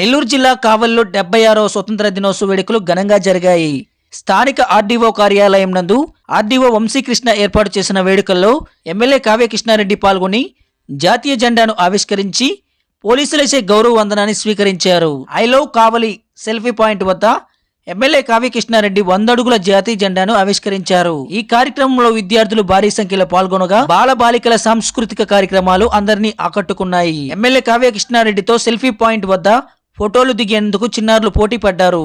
నెల్లూరు జిల్లా కావల్లో డెబ్బై ఆరో స్వతంత్ర దినోత్సవ వేడుకలు ఘనంగా జరిగాయి. స్థానిక ఆర్డీఓ కార్యాలయం నందు ఆర్డీఓ వంశీకృష్ణ ఏర్పాటు చేసిన వేడుకల్లో ఎమ్మెల్యే కావ్య కృష్ణారెడ్డి పాల్గొని జాతీయ జెండాను ఆవిష్కరించి పోలీసులచే గౌరవ వందనాన్ని స్వీకరించారు. I love Kavali selfie point వద్ద ఎమ్మెల్యే కావ్య కృష్ణారెడ్డి వంద అడుగుల జాతీయ జెండాను ఆవిష్కరించారు. ఈ కార్యక్రమంలో విద్యార్థులు భారీ సంఖ్యలో పాల్గొనగా బాలబాలికల సాంస్కృతిక కార్యక్రమాలు అందరినీ ఆకట్టుకున్నాయి. ఎమ్మెల్యే కావ్య కృష్ణారెడ్డితో సెల్ఫీ పాయింట్ వద్ద ఫోటోలు దిగేందుకు చిన్నారులు పోటీ పడ్డారు.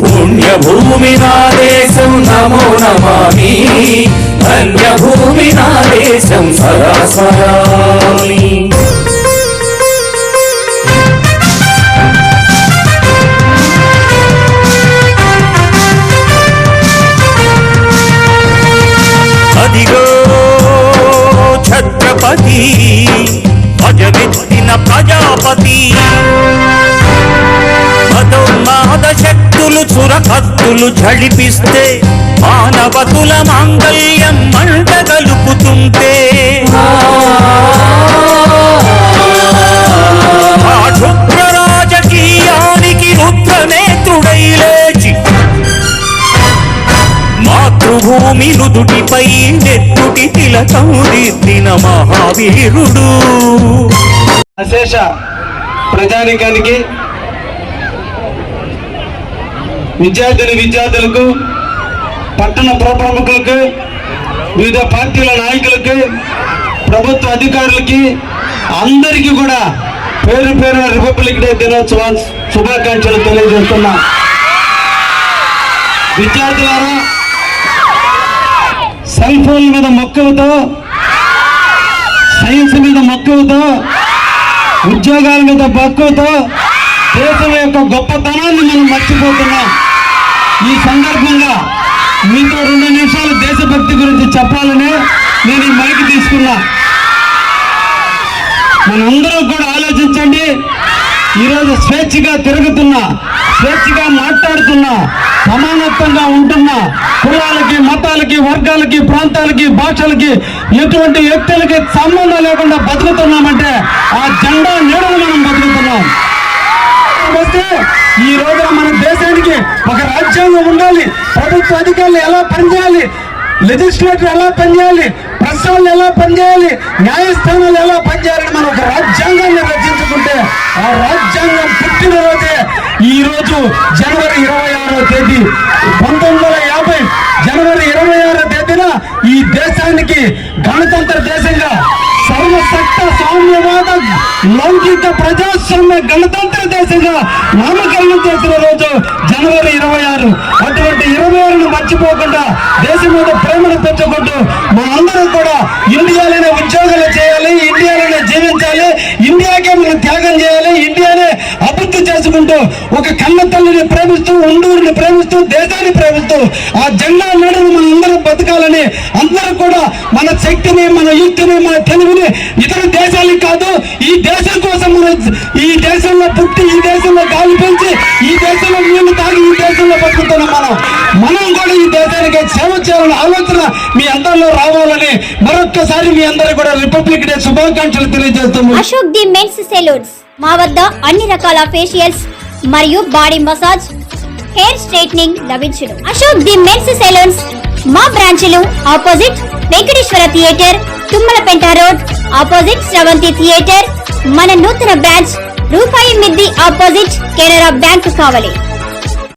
పుణ్యభూమి నా దేశం నమో నమామి. ధన్యభూమి నా దేశం సదా స్మరామి అదిగో ఛత్రపతి భజమెత్తిన ప్రజాపతి. శక్తులు చురకత్తులు ఝళిపిస్తే మానవతుల మాంగల్యం మంట కలుపుతుంటే. క్షుద్ర రాజకీయానికి రుద్రనేత్రుడై లేచి మాతృభూమి నుదుటిపై నెత్తుటి తిలకం దిద్దిన మహావీరుడు. అశేష ప్రజానికానికి విద్యార్థిని విద్యార్థులకు పట్టణ ప్రముఖులకు వివిధ పార్టీల నాయకులకు ప్రభుత్వ అధికారులకి అందరికీ కూడా పేరు పేరున రిపబ్లిక్ డే దినోత్సవ శుభాకాంక్షలు తెలియజేస్తున్నా. విద్యార్థులారా సెల్ ఫోన్ మీద మక్కువతో సైన్స్ మీద మక్కువతో ఉద్యోగాల మీద మక్కువతో దేశం యొక్క గొప్పతనాన్ని మనం మర్చిపోతున్నాం. ఈ సందర్భంగా మీతో రెండు నిమిషాలు దేశభక్తి గురించి చెప్పాలని నేను ఈ మైక్ తీసుకున్నా. మనందరూ కూడా ఆలోచించండి. ఈరోజు స్వేచ్ఛగా తిరుగుతున్నా స్వేచ్ఛగా మాట్లాడుతున్నా సమానత్వంగా ఉంటున్నా. కులాలకి మతాలకి వర్గాలకి ప్రాంతాలకి భాషలకి ఎటువంటి వ్యక్తులకి సంబంధం లేకుండా బతుకుతున్నామంటే ఆ జెండా నీడలు మనం బతుకుతున్నాం. వస్తే ఈ రోజున మన దేశానికి ఒక రాజ్యాంగం ఉండాలి. ప్రభుత్వ అధికారులు ఎలా పనిచేయాలి? లెజిస్లేటర్ ఎలా పనిచేయాలి? ప్రశ్నలు ఎలా పనిచేయాలి? న్యాయస్థానాలు ఎలా పనిచేయాలని మనం ఒక రాజ్యాంగాన్ని రచించుకుంటే ఆ రాజ్యాంగం పుట్టినరోజే ఈ రోజు జనవరి ఇరవై ఆరో తేదీ. పంతొమ్మిది వందల యాభై జనవరి ఇరవై ఆరో తేదీన ఈ దేశానికి గణతంత్ర దేశంగా సర్వశక్త సామ్యవాద లౌకిక ప్రజాస్వామ్య గణతంత్ర దేశంగా నామకరణం చేసిన రోజు జనవరి ఇరవై ఆరు. అటువంటి ఇరవై ఆరును మర్చిపోకుండా దేశం మీద ప్రేమను పెంచుకుంటూ మా చేసుకుంటూ ఒక కన్న తల్లిని ప్రేమిస్తూ ఉండూరిని ప్రేమిస్తూ దేశాన్ని ప్రేమిస్తూ ఆ జెండా నడుము మన అందరం బతకాలని అందరూ కూడా మన శక్తిని మన యుక్తిని మన తెలివిని ఇతర దేశాలకు కాదు ఈ దేశం కోసం మన ఈ దేశంలో పుట్టి ఈ దేశంలో గాలి పెంచి ఈ దేశంలో నీళ్ళు తాగి ఈ దేశంలో బతుకుతున్నాం మనం. మనం చేయాలనే ఆలోచన మీ అందరిలో రావాలని మరొక్కసారి మీ అందరూ కూడా రిపబ్లిక్ డే శుభాకాంక్షలు తెలియజేస్తున్నాం అశోక్ ది మెన్స్ సెలూన్స్ మా వద్ద అన్ని రకాల ఫేషియల్స్ మరియు బాడీ మసాజ్ హెయిర్ స్ట్రైట్నింగ్ లభించును. అశోక్ ది మెన్స్ సెలూన్స్ మా బ్రాంచ్లు opposite Venkateswara theatre Tummalapenta road opposite Sravanthi theatre మన నూతన బ్రాంచ్ రూపాయి మిద్ది ఆపోజిట్ కెనరా బ్యాంక్ కావాలి.